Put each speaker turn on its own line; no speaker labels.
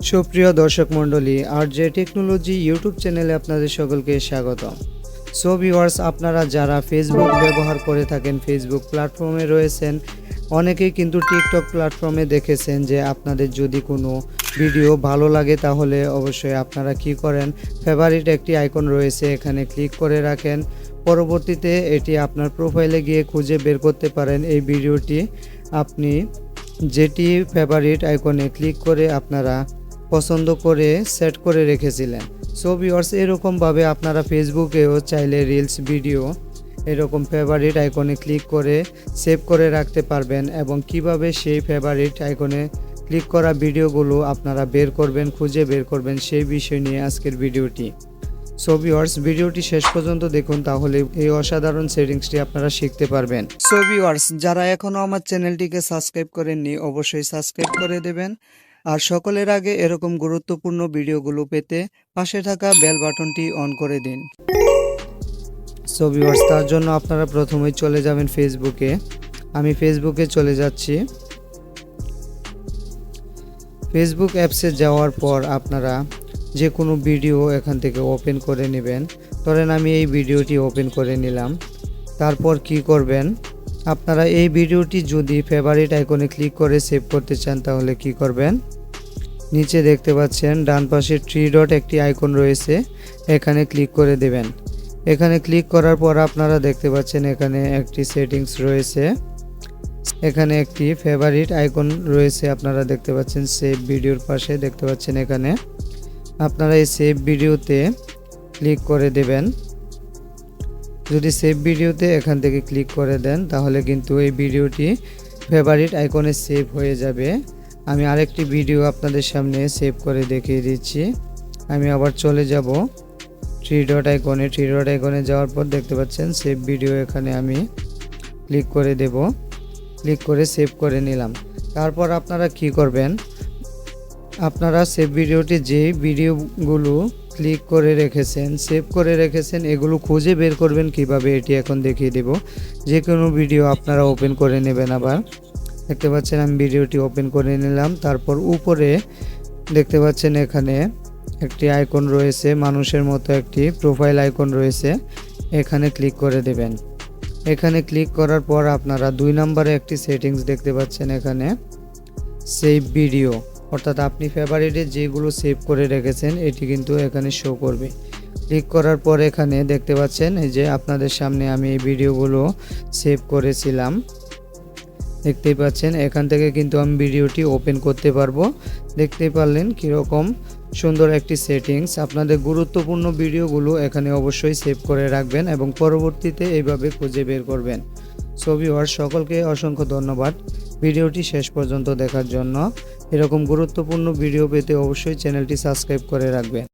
সুপ্রিয় দর্শক মণ্ডলী, আর যে টেকনোলজি ইউটিউব চ্যানেলে আপনাদের সকলকে স্বাগত সো ভিউয়ার্স, আপনারা যারা ফেসবুক ব্যবহার করে থাকেন ফেসবুক প্ল্যাটফর্মে রয়েছেন, অনেকেই কিন্তু টিকটক প্ল্যাটফর্মে দেখেছেন যে আপনাদের যদি কোনো ভিডিও ভালো লাগে, তাহলে অবশ্যই আপনারা কি করেন? ফেভারিট একটি আইকন রয়েছে, এখানে ক্লিক করে রাখেন। পরবর্তীতে এটি আপনার প্রোফাইলে গিয়ে খুঁজে বের করতে পারেন। এই ভিডিওটি আপনি যেটি ফেভারিট আইকনে ক্লিক করে আপনারা পছন্দ করে সেট করে রেখেছিলেন। সো ভিউয়ার্স এরকমভাবে আপনারা ফেসবুকেও চাইলে রিলস ভিডিও এরকম ফেভারিট আইকনে ক্লিক করে সেভ করে রাখতে পারবেন এবং কীভাবে সেই ফেভারিট আইকনে ক্লিক করা ভিডিওগুলো আপনারা বের করবেন, খুঁজে বের করবেন, সেই বিষয় নিয়ে আজকের ভিডিওটি সো ভিউয়ার্স ভিডিওটি শেষ পর্যন্ত দেখুন, তাহলে এই অসাধারণ সেটিংসটি আপনারা শিখতে পারবেন। সো ভিউয়ার্স যারা এখনও আমার চ্যানেলটিকে সাবস্ক্রাইব করেননি, অবশ্যই সাবস্ক্রাইব করে দেবেন। আর সকলের আগে এরকম গুরুত্বপূর্ণ ভিডিওগুলো পেতে পাশে থাকা বেল বাটনটি অন করে দিন। সো ভিউয়ার্স তার জন্য আপনারা প্রথমেই চলে যাবেন ফেসবুকে আমি ফেসবুকে চলে যাচ্ছি। ফেসবুক অ্যাপসে যাওয়ার পর আপনারা যে কোনো ভিডিও এখান থেকে ওপেন করে নেবেন। ধরেন আমি এই ভিডিওটি ওপেন করে নিলাম। তারপর কি করবেন? আপনারা এই ভিডিওটি যদি ফেভারিট আইকনে ক্লিক করে সেভ করতে চান, তাহলে কি করবেন? নিচে দেখতে পাচ্ছেন, ডান পাশে থ্রি ডট একটি আইকন রয়েছে, এখানে ক্লিক করে দেবেন। এখানে ক্লিক করার পর আপনারা দেখতে পাচ্ছেন, এখানে একটি সেটিংস রয়েছে, এখানে একটি ফেভারিট আইকন রয়েছে, আপনারা দেখতে পাচ্ছেন সেভ ভিডিওর পাশে দেখতে পাচ্ছেন এখানে। আপনারা এই সেভ ভিডিওতে ক্লিক করে দেবেন। যদি সেভ ভিডিওতে এখান থেকে ক্লিক করে দেন, তাহলে কিন্তু এই ভিডিওটি ফেভারিট আইকনে সেভ হয়ে যাবে। আমি আরেকটি ভিডিও আপনাদের সামনে সেভ করে দেখিয়ে দিচ্ছি। আমি আবার চলে যাব থ্রি ডট আইকনে থ্রি ডট আইকনে যাওয়ার পর দেখতে পাচ্ছেন সেভ ভিডিও এখানে আমি ক্লিক করে দেব। ক্লিক করে সেভ করে নিলাম। তারপর আপনারা কি করবেন? আপনারা সেভ ভিডিওটি যে ভিডিওগুলো ক্লিক করে রেখেছেন সেভ করে রেখেছেন, এগুলো খুঁজে বের করবেন কীভাবে এটি এখন দেখিয়ে দেব। যে কোনো ভিডিও আপনারা ওপেন করে নেবেন আবার। দেখতে পাচ্ছেন আমি ভিডিওটি ওপেন করে নিলাম, তারপর উপরে দেখতে পাচ্ছেন এখানে একটি আইকন রয়েছে, মানুষের মতো একটি প্রোফাইল আইকন রয়েছে, এখানে ক্লিক করে দেবেন। এখানে ক্লিক করার পর আপনারা দুই নম্বরে একটি সেটিংস দেখতে পাচ্ছেন এখানে সেভ ভিডিও অর্থাৎ আপনি ফেভারিটে যেগুলো সেভ করে রেখেছেন, এটি কিন্তু এখানে শো করবে। ক্লিক করার পর এখানে দেখতে পাচ্ছেন, এই যে আপনাদের সামনে আমি এই ভিডিওগুলো সেভ করেছিলাম। দেখতেই পাচ্ছেন, এখান থেকে কিন্তু আমি ভিডিওটি ওপেন করতে পারব। দেখতেই পারলেন কীরকম সুন্দর একটি সেটিংস আপনাদের গুরুত্বপূর্ণ ভিডিওগুলো এখানে অবশ্যই সেভ করে রাখবেন এবং পরবর্তীতে এইভাবে খুঁজে বের করবেন। ছবি সকলকে অসংখ্য ধন্যবাদ। ভিডিওটি শেষ পর্যন্ত দেখার জন্য এরকম গুরুত্বপূর্ণ ভিডিও পেতে অবশ্যই চ্যানেলটি সাবস্ক্রাইব করে রাখবেন।